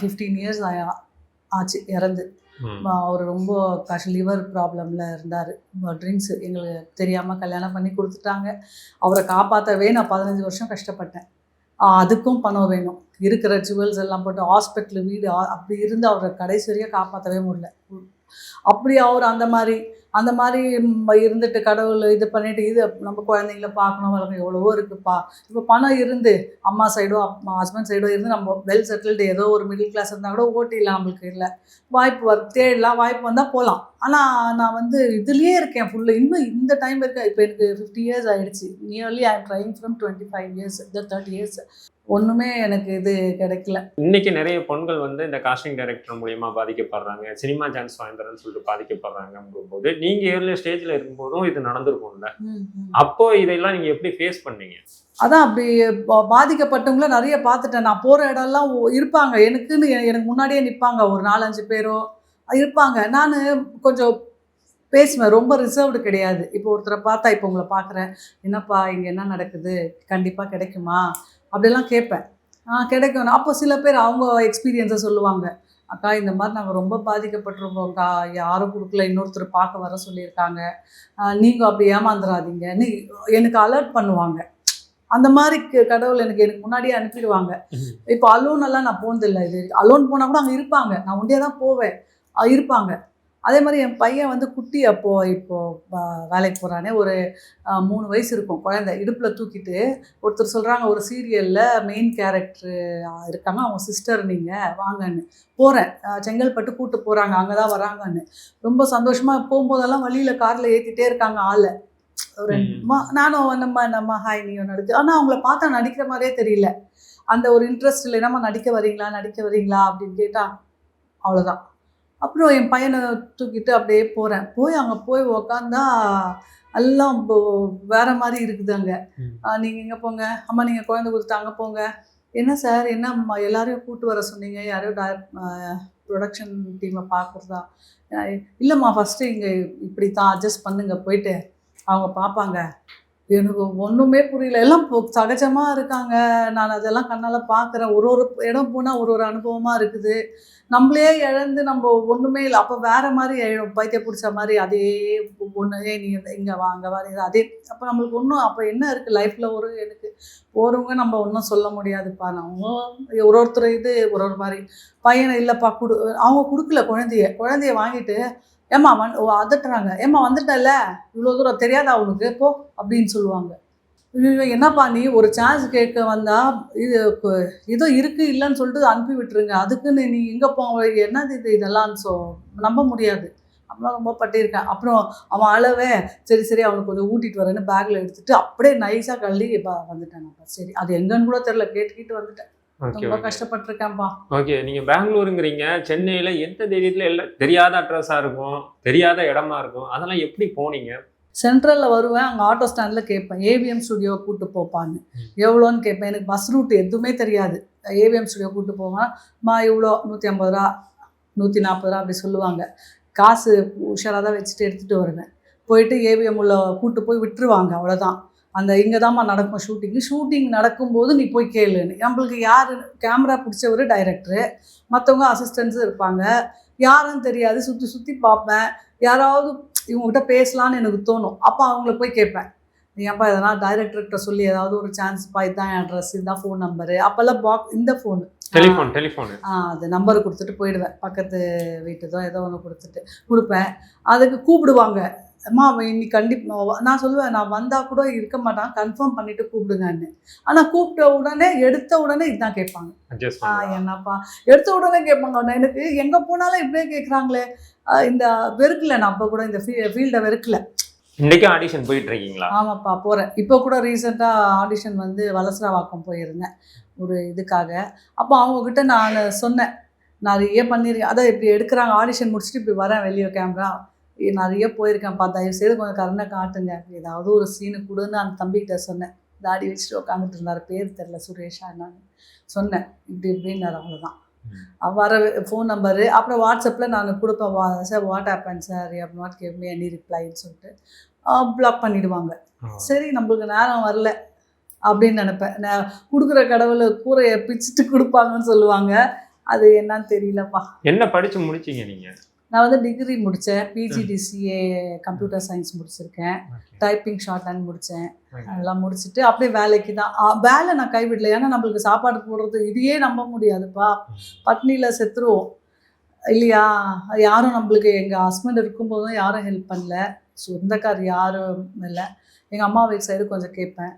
B: ஃபிஃப்டீன் இயர்ஸ் ஆச்சு இறந்து. அவர் ரொம்ப கஷ் லிவர் ப்ராப்ளமில் இருந்தார். ட்ரிங்க்ஸு எங்களுக்கு தெரியாமல் கல்யாணம் பண்ணி கொடுத்துட்டாங்க. அவரை காப்பாற்றவே நான் பதினஞ்சு வருஷம் கஷ்டப்பட்டேன். அதுக்கும் பணம் வேணும். இருக்கிற ஜுவல்ஸ் எல்லாம் போட்டு ஹாஸ்பிட்டல் வீடு அப்படி இருந்து அவரை கடைசி வரையும் காப்பாற்றவே முடியல அப்படி அவர் அந்த மாதிரி அந்த மாதிரி இருந்துட்டு கடவுள் இது பண்ணிட்டு இது நம்ம குழந்தைங்கள பார்க்கணும் வளர்க்கணும் எவ்வளவோ இருக்குப்பா. இப்போ பணம் இருந்து அம்மா சைடோ அம்மா ஹஸ்பண்ட் சைடோ இருந்து நம்ம வெல் செட்டில்டு ஏதோ ஒரு மிடில் கிளாஸ் இருந்தால் கூட ஓட்டிடலாம் நம்மளுக்கு இல்லை. வாய்ப்பு வர தேடலாம் வாய்ப்பு வந்தால் போகலாம் ஆனால் நான் வந்து இதுலேயே இருக்கேன் ஃபுல்லு இன்னும் இந்த டைம் இருக்க இப்போ எனக்கு ஃபிஃப்டி இயர்ஸ் ஆயிடுச்சு. Nearly I am trying from twenty five years thirty years ஒன்றுமே எனக்கு இது கிடைக்கல.
A: இன்னைக்கு நிறைய பெண்கள் வந்து இந்த காஸ்டிங் டைரக்டர் மூலியமா பாதிக்கப்படுறாங்க. சினிமா சான்ஸ் வாய்ந்தரன்னு சொல்லிட்டு பாதிக்கப்படுறாங்க போது நீங்க ஏர்லி ஸ்டேஜ்ல இருக்கும்போதும் இது நடந்திருக்கும்ல. அப்போ இதெல்லாம் நீங்க எப்படி ஃபேஸ் பண்ணீங்க?
B: அதான் அப்படி பாதிக்கப்பட்டவங்கள நிறைய பார்த்துட்டேன். நான் போகிற இடம்லாம் இருப்பாங்க. எனக்குன்னு எனக்கு முன்னாடியே நிற்பாங்க ஒரு நாலஞ்சு பேரோ இருப்பாங்க. நான் கொஞ்சம் பேசுவேன். ரொம்ப ரிசர்வ்டு கிடையாது. இப்போ ஒருத்தரை பார்த்தா இப்போ உங்களை பார்க்குறேன். என்னப்பா இங்கே என்ன நடக்குது? கண்டிப்பாக கிடைக்குமா? அப்படிலாம் கேட்பேன். ஆ கிடைக்கும். அப்போ சில பேர் அவங்க எக்ஸ்பீரியன்ஸை சொல்லுவாங்க. அக்கா இந்த மாதிரி நாங்கள் ரொம்ப பாதிக்கப்பட்டிருக்கோம்க்கா யாரும் கொடுக்கல. இன்னொருத்தர் பார்க்க வர சொல்லியிருக்காங்க. நீங்கள் அப்படி ஏமாந்துடாதீங்கன்னு எனக்கு அலர்ட் பண்ணுவாங்க. அந்த மாதிரி கடவுள் எனக்கு எனக்கு முன்னாடியே அனுப்பிடுவாங்க. இப்போ அலோன் எல்லாம் நான் போனதில்லை. இது அலோன் போனால் கூட அங்கே இருப்பாங்க. நான் ஒண்டியே தான் போவேன். இருப்பாங்க. அதே மாதிரி என் பையன் வந்து குட்டி அப்போ இப்போ வ- வேலைக்கு போகிறானே ஒரு மூணு வயசு இருக்கும் குழந்தை இடுப்பில் தூக்கிட்டு ஒருத்தர் சொல்கிறாங்க ஒரு சீரியலில் மெயின் கேரக்டர் இருக்காங்க அவங்க சிஸ்டர் நீங்கள் வாங்கன்னு. போகிறேன் செங்கல்பட்டு கூட்டு போகிறாங்க அங்கே தான் வராங்கன்னு. ரொம்ப சந்தோஷமாக போகும்போதெல்லாம் வழியில் காரில் ஏற்றிட்டே இருக்காங்க ஆளை. ஒரு நானும் நம்ம நம்ம ஹாய் நீ நடிக்கு ஆனால் அவங்கள பார்த்தா நடிக்கிற மாதிரியே தெரியல. அந்த ஒரு இன்ட்ரெஸ்ட் இல்லை நம்ம நடிக்க வரீங்களா நடிக்க வரீங்களா அப்படின்னு கேட்டா அவ்வளோதான் அப்புறம் என் பையனை தூக்கிட்டு அப்படியே போகிறேன் போய் அங்கே போய் உக்காந்தா எல்லாம் வேற மாதிரி இருக்குது அங்கே. நீங்கள் இங்கே போங்க? அம்மா நீங்கள் குழந்தை கொடுத்துட்டு அங்கே போங்க. என்ன சார்? என்ன எல்லாரையும் கூட்டு வர சொன்னீங்க. யாரையும் ப்ரொடக்ஷன் டீமை பார்க்குறதா இல்லைம்மா ஃபஸ்ட்டு இங்கே இப்படி தான் அட்ஜஸ்ட் பண்ணுங்க போயிட்டு. அவங்க பார்ப்பாங்க எனக்கு ஒன்றுமே புரியல. எல்லாம் சகஜமாக இருக்காங்க. நான் அதெல்லாம் கண்ணால் பார்க்குறேன் ஒரு ஒரு இடம் போனால் ஒரு ஒரு அனுபவமாக இருக்குது. நம்மளே இழந்து நம்ம ஒன்றுமே இல்லை. அப்போ வேற மாதிரி ஆயிடும். பைத்தியம் பிடிச்ச மாதிரி அதே ஒன்றே நீ இங்கே வாங்க வா அதே அப்போ நம்மளுக்கு ஒன்றும் அப்போ என்ன இருக்குது லைஃப்பில் ஒரு எனக்கு போகிறவங்க நம்ம ஒன்றும் சொல்ல முடியாதுப்பா. நம்ம ஒரு ஒருத்தர் இது ஒரு ஒரு மாதிரி. பையனை இல்லைப்பா கொடு அவங்க கொடுக்கல குழந்தைய. குழந்தைய வாங்கிட்டு ஏம்மா வந் ஓ, அதட்டுறாங்க. ஏம்மா வந்துட்டல இவ்வளோ தூரம் தெரியாதா அவனுக்கு போ அப்படின்னு சொல்லுவாங்க. என்னப்பா நீ? ஒரு சான்ஸ் கேட்க வந்தால் இது இப்போ ஏதோ இருக்குது இல்லைன்னு சொல்லிட்டு அனுப்பி விட்டுருங்க. அதுக்குன்னு நீ எங்கே போ? என்னது இது இதெல்லாம்? ஸோ நம்ப முடியாது. அப்படிலாம் ரொம்ப பட்டிருக்கேன் அப்புறம் அவன் அளவே சரி சரி அவனுக்கு கொஞ்சம் ஊட்டிட்டு வரேன்னு பேக்கில் எடுத்துகிட்டு அப்படியே நைஸாக கள்ளி இப்போ வந்துட்டேன் நான். சரி அது எங்கன்னு கூட தெரில கேட்டுக்கிட்டு வந்துட்டேன். ரொம்ப கஷ்டப்பட்டிருக்கேன்ப்பா
A: ஓகே நீங்க பெங்களூருங்கிறீங்க சென்னையில எந்த தைரியத்துல எல்லாம் தெரியாத அட்ரஸா இருக்கும் தெரியாத இடமா இருக்கும் அதெல்லாம் எப்படி போனீங்க?
B: சென்ட்ரலில் வருவேன் அங்கே ஆட்டோ ஸ்டாண்டில் கேட்பேன். ஏவிஎம் ஸ்டுடியோ கூட்டு போப்பான்னு. எவ்வளோன்னு கேட்பேன். எனக்கு பஸ் ரூட் எதுவுமே தெரியாது. ஏவிஎம் ஸ்டுடியோ கூட்டு போவேன். மா இவ்வளோ நூற்றி ஐம்பது ரூபா நூற்றி நாற்பது ரூபா அப்படி சொல்லுவாங்க. காசு உஷாராக தான் வச்சுட்டு எடுத்துகிட்டு வருவேன். போயிட்டு ஏவிஎம் உள்ள கூட்டு போய் விட்டுருவாங்க அவ்வளோதான் அந்த இங்கே தாம்மா நடக்கும் ஷூட்டிங்கு ஷூட்டிங் நடக்கும்போது நீ போய் கேளுன்னு நம்மளுக்கு யார் கேமரா பிடிச்சவர் டைரக்டரு மற்றவங்க அசிஸ்டன்ஸும் இருப்பாங்க. யாருன்னு தெரியாது. சுற்றி சுற்றி பார்ப்பேன். யாராவது இவங்ககிட்ட பேசலான்னு எனக்கு தோணும். அப்போ அவங்கள போய் கேட்பேன். ஏன்ப்பா எதனா டைரக்டர்கிட்ட சொல்லி ஏதாவது ஒரு சான்ஸ்ப்பா இதுதான் அட்ரஸ் இதுதான் ஃபோன் நம்பரு அப்போல்லாம் பாக் இந்த ஃபோனு
A: டெலிஃபோன் டெலிஃபோனு
B: ஆ அது நம்பர் கொடுத்துட்டு போயிடுவேன். பக்கத்து வீட்டுதோ ஏதோ ஒன்று கொடுத்துட்டு கொடுப்பேன். அதுக்கு கூப்பிடுவாங்க. அம்மா அவன் இன்னைக்கு கண்டிப்பா நான் சொல்லுவேன் நான் வந்தா கூட இருக்க மாட்டான் கன்ஃபார்ம் பண்ணிட்டு கூப்பிடுங்கன்னு. ஆனா கூப்பிட்ட உடனே எடுத்த உடனே இதுதான் கேட்பாங்க. ஆ என்னப்பா? எடுத்த உடனே கேட்பாங்க. நான் எனக்கு எங்க போனாலும் இப்படியே கேட்குறாங்களே. இந்த வெறுக்கல நான் அப்போ கூட இந்த ஃபீல்டை வெறுக்கல.
A: இன்னைக்கும் ஆடிஷன் போயிட்டு இருக்கீங்களா
B: ஆமாப்பா போகிறேன் இப்போ கூட ரீசெண்டாக ஆடிஷன் வந்து வலசராவாக்கம் போயிருந்தேன் ஒரு இதுக்காக. அப்போ அவங்கக்கிட்ட நான் சொன்னேன் நிறைய பண்ணியிருக்கேன் அதான் இப்படி எடுக்கிறாங்க ஆடிஷன் முடிச்சுட்டு இப்படி வரேன் வெளியே கேமரா நிறைய போயிருக்கேன்ப்பா தயவு செய்து கொஞ்சம் கருணை காட்டுங்க. ஏதாவது ஒரு சீனு கொடுன்னு அந்த தம்பிக்கிட்ட சொன்னேன். தாடி வச்சுட்டு உட்காந்துட்டு இருந்தார். பேர் தெரில சுரேஷா என்னன்னு. சொன்னேன். இப்படி இப்படின்னாரு. அவ்வளோதான். வர ஃபோன் நம்பரு அப்புறம் வாட்ஸ்அப்பில் நான் கொடுப்பேன். வா sir what happen sir you not gave me any ரிப்ளைன்னு சொல்லிட்டு பிளாக் பண்ணிடுவாங்க. சரி நம்மளுக்கு நேரம் வரல அப்படின்னு நினைப்பேன். நான் கொடுக்குற கடவுளை கூரையை பிச்சுட்டு கொடுப்பாங்கன்னு சொல்லுவாங்க. அது என்னன்னு தெரியலப்பா.
A: என்ன படிச்சு முடிச்சீங்க நீங்க?
B: நான் வந்து டிகிரி முடித்தேன் பிஜிடிசிஏ கம்ப்யூட்டர் சயின்ஸ் முடிச்சிருக்கேன். டைப்பிங் ஷார்ட் ஹேண்ட் முடித்தேன் அதெல்லாம் முடிச்சுட்டு அப்படியே வேலைக்கு தான். வேலை நான் கைவிடல. ஏன்னா நம்மளுக்கு சாப்பாடு போடுறது இதையே நம்ப முடியாதுப்பா. பட்னியில் செத்துருவோம். இல்லையா? யாரும் நம்மளுக்கு எங்கள் ஹஸ்பண்ட் இருக்கும்போதும் யாரும் ஹெல்ப் பண்ணல. சொந்தக்கார் யாரும் இல்லை. எங்கள் அம்மா வீட்டு சைடு கொஞ்சம் கேட்பேன்.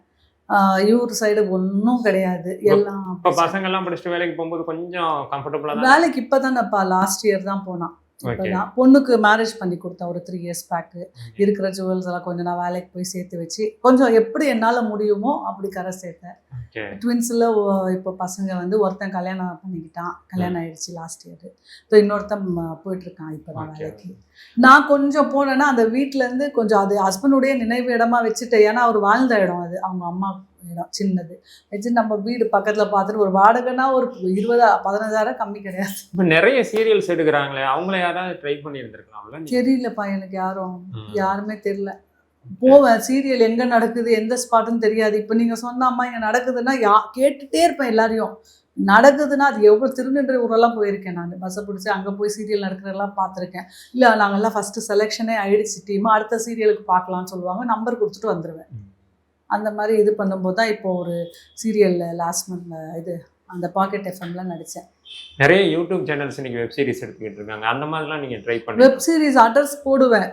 B: இவர் சைடு ஒன்றும் கிடையாது. எல்லாம்
A: இப்ப பசங்க எல்லாம் படிச்சுட்டு வேலைக்கு போகும்போது கொஞ்சம் கம்ஃபர்டபுளா தான்
B: வேலைக்கு இப்போ தானேப்பா லாஸ்ட் இயர் தான் போனான். இப்போதான் பொண்ணுக்கு மேரேஜ் பண்ணி கொடுத்தேன் ஒரு த்ரீ இயர்ஸ் பேக்கு இருக்கிற ஜுவல்ஸ் எல்லாம் கொஞ்சம் நான் வேலைக்கு போய் சேர்த்து வச்சு கொஞ்சம் எப்படி என்னால் முடியுமோ அப்படி கரை சேர்த்தேன். ட்வின்ஸில் இப்போ பசங்க வந்து ஒருத்தன் கல்யாணம் பண்ணிக்கிட்டான். கல்யாணம் ஆயிடுச்சு லாஸ்ட் இயர் ஸோ இன்னொருத்தன் ம- போயிட்டு இருக்கான் இப்போ தான். வேலைக்கு. நான் கொஞ்சம் போனேன்னா அந்த வீட்ல இருந்து கொஞ்சம் அது ஹஸ்பண்டுடைய நினைவு இடமா வச்சுட்டேன். ஏன்னா அவர் வாழ்ந்த இடம் அது. அவங்க அம்மா இடம் சின்னது. வச்சு நம்ம வீடு பக்கத்துல பார்த்துட்டு ஒரு வாடகைனா ஒரு இருபதா பதினஞ்சாயிரம் கம்மி கிடையாது.
A: இப்ப நிறைய சீரியல்ஸ் எடுக்கிறாங்களே அவங்கள யாராவது ட்ரை பண்ணி இருந்திருக்கலாம்ல நீங்க?
B: தெரியலப்பா எனக்கு யாரும். யாருமே தெரியல. போவேன் சீரியல் எங்க நடக்குது எந்த ஸ்பாட்டுன்னு தெரியாது. இப்போ நீங்க சொன்ன அம்மா இங்க நடக்குதுன்னா யா கேட்டுட்டே இருப்பேன் எல்லாரையும். நடக்குதுன்னா அது எவ்வளோ திருநின்ற ஊரெல்லாம் போயிருக்கேன் நான். பஸ்ஸை பிடிச்சி அங்கே போய் சீரியல் நடக்கிறதெல்லாம் பார்த்துருக்கேன். இல்லை நாங்கள்லாம் ஃபஸ்ட்டு செலெக்ஷனே ஆயிடுச்சு. டீம் அடுத்த சீரியலுக்கு பார்க்கலாம்னு சொல்லுவாங்க நம்பர் கொடுத்துட்டு வந்துடுவேன். அந்த மாதிரி இது பண்ணும்போது தான் இப்போ ஒரு சீரியலில் லாஸ்ட் மந்த் இது அந்த பாக்கெட் எஃப்எம்ல நடித்தேன்
A: நிறைய யூடியூப் சேனல்ஸ் இன்னைக்கு வெப் சீரிஸ் எடுத்துக்கிட்டு இருக்காங்க. அந்த மாதிரிலாம் நீங்க ட்ரை பண்ணி
B: வெப் சீரிஸ் அட்ரஸ் போடுவேன்.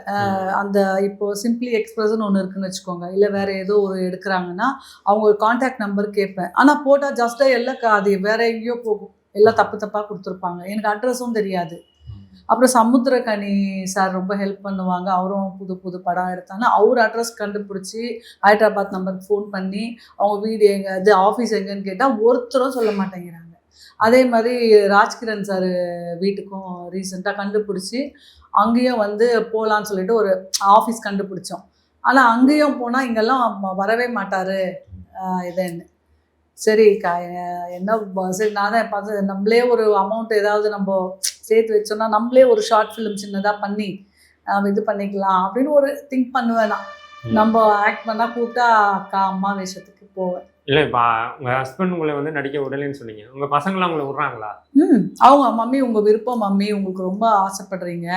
B: அந்த இப்போ சிம்பிளி எக்ஸ்பிரஸ்னு ஒன்று இருக்குன்னு வச்சுக்கோங்க. இல்லை வேற ஏதோ ஒரு எடுக்கிறாங்கன்னா அவங்க காண்டாக்ட் நம்பர் கேட்பேன். ஆனால் போட்டால் ஜஸ்ட்டாக எல்லாம் அது வேற எங்கேயோ போகும். எல்லாம் தப்பு தப்பாக கொடுத்துருப்பாங்க. எனக்கு அட்ரஸும் தெரியாது. அப்புறம் சமுத்திரகனி சார் ரொம்ப ஹெல்ப் பண்ணுவாங்க. அவரும் புது புது படம் எடுத்தாங்க. அவர் அட்ரஸ் கண்டுபிடிச்சி ஹைதராபாத் நம்பருக்கு ஃபோன் பண்ணி அவங்க வீடு எங்கே இது ஆஃபீஸ் எங்கேன்னு கேட்டால் ஒருத்தரும் சொல்ல மாட்டேங்கிறாங்க. அதே மாதிரி ராஜ்கிரண் சார் வீட்டுக்கும் ரீசெண்டாக கண்டுபிடிச்சி அங்கேயும் வந்து போகலான்னு சொல்லிட்டு ஒரு ஆஃபீஸ் கண்டுபிடிச்சோம். ஆனால் அங்கேயும் போனால் இங்கெல்லாம் வரவே மாட்டார். இதுன்னு. சரி கா என்ன சரி நான் தான் பார்த்து நம்மளே ஒரு அமௌண்ட் ஏதாவது நம்ம சேர்த்து வச்சோம்னா நம்மளே ஒரு ஷார்ட் ஃபிலிம் சின்னதாக பண்ணி நம்ம இது பண்ணிக்கலாம் அப்படின்னு ஒரு திங்க் பண்ணுவேன். நான். நம்ம ஆக்ட் பண்ணால் கூப்பிட்டா அக்கா அம்மா வேஷத்துக்கு போவேன்.
A: இல்ல இப்ப உங்க ஹஸ்பண்ட் உங்களை வந்து நடிக்க விடலைன்னு சொன்னீங்க. உங்க பசங்களாம் உங்களை விடுறாங்களா?
B: ம் அவங்க மம்மி உங்கள் விருப்பம் மம்மி உங்களுக்கு ரொம்ப ஆசைப்படுறீங்க.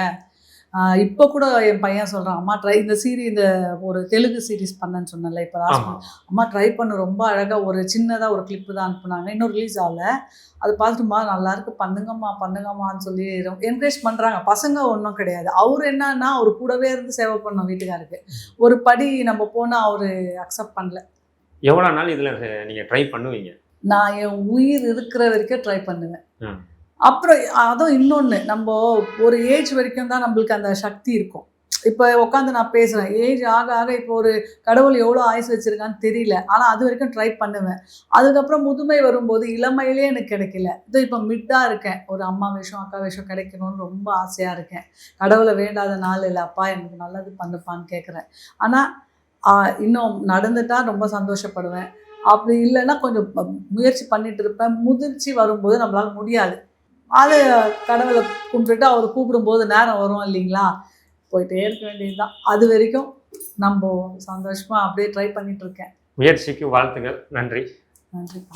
B: இப்போ கூட என் பையன் சொல்கிறான் அம்மா ட்ரை இந்த சீரி இந்த ஒரு தெலுங்கு சீரிஸ் பண்ணேன்னு சொன்னேன்ல இப்போ லாஸ்ட் அம்மா ட்ரை பண்ணு ரொம்ப அழகாக ஒரு சின்னதாக ஒரு கிளிப்பு தான் அனுப்புனாங்க இன்னும் ரிலீஸ் ஆகல. அது பார்த்துட்டுமா நல்லா இருக்கு பண்ணுங்கம்மா பண்ணுங்கம்மான்னு சொல்லி என்கரேஜ் பண்ணுறாங்க பசங்க ஒன்றும் கிடையாது. அவர் என்னன்னா அவர் கூடவே இருந்து சேவை பண்ணோம் வீட்டுக்காருக்கு. ஒரு படி நம்ம போனால் அவர் அக்செப்ட் பண்ணல.
A: எவ்வளவு நாள் இதுல நீங்க ட்ரை பண்ணுவீங்க?
B: நான் என் உயிர் இருக்கிற வரைக்கும் ட்ரை பண்ணுவேன். அப்புறம் அதுவும் இன்னொன்று நம்ம ஒரு ஏஜ் வரைக்கும் தான் நம்மளுக்கு அந்த சக்தி இருக்கும். இப்போ உட்காந்து நான் பேசுகிறேன் ஏஜ் ஆக ஆக இப்போ ஒரு கடவுள் எவ்வளோ ஆயுசு வச்சுருக்கான்னு தெரியல. ஆனால் அது வரைக்கும் ட்ரை பண்ணுவேன். அதுக்கப்புறம் முதுமை வரும்போது இளமையிலே எனக்கு கிடைக்கல. இது இப்போ மிட்டாக இருக்கேன். ஒரு அம்மா வேஷம் அக்கா விஷம் கிடைக்கணும்னு ரொம்ப ஆசையாக இருக்கேன். கடவுளை வேண்டாத நாள் இல்லை அப்பா எனக்கு நல்லது பண்ணுப்பான்னு கேட்குறேன் ஆனால் இன்னும் நடந்துட்டா ரொம்ப சந்தோஷப்படுவேன். அப்படி இல்லைன்னா கொஞ்சம் முயற்சி பண்ணிட்டு இருப்பேன். முதிர்ச்சி வரும்போது நம்மளால் முடியாது. அது கடவுளை கும்பிட்டுட்டு அவர் கூப்பிடும்போது நேரம் வரும் இல்லைங்களா? போயிட்டே இருக்க வேண்டியதுதான். அது வரைக்கும் நம்ம சந்தோஷமா அப்படியே ட்ரை பண்ணிட்டு இருக்கேன்.
A: முயற்சிக்கு வாழ்த்துக்கள் நன்றி.
B: நன்றி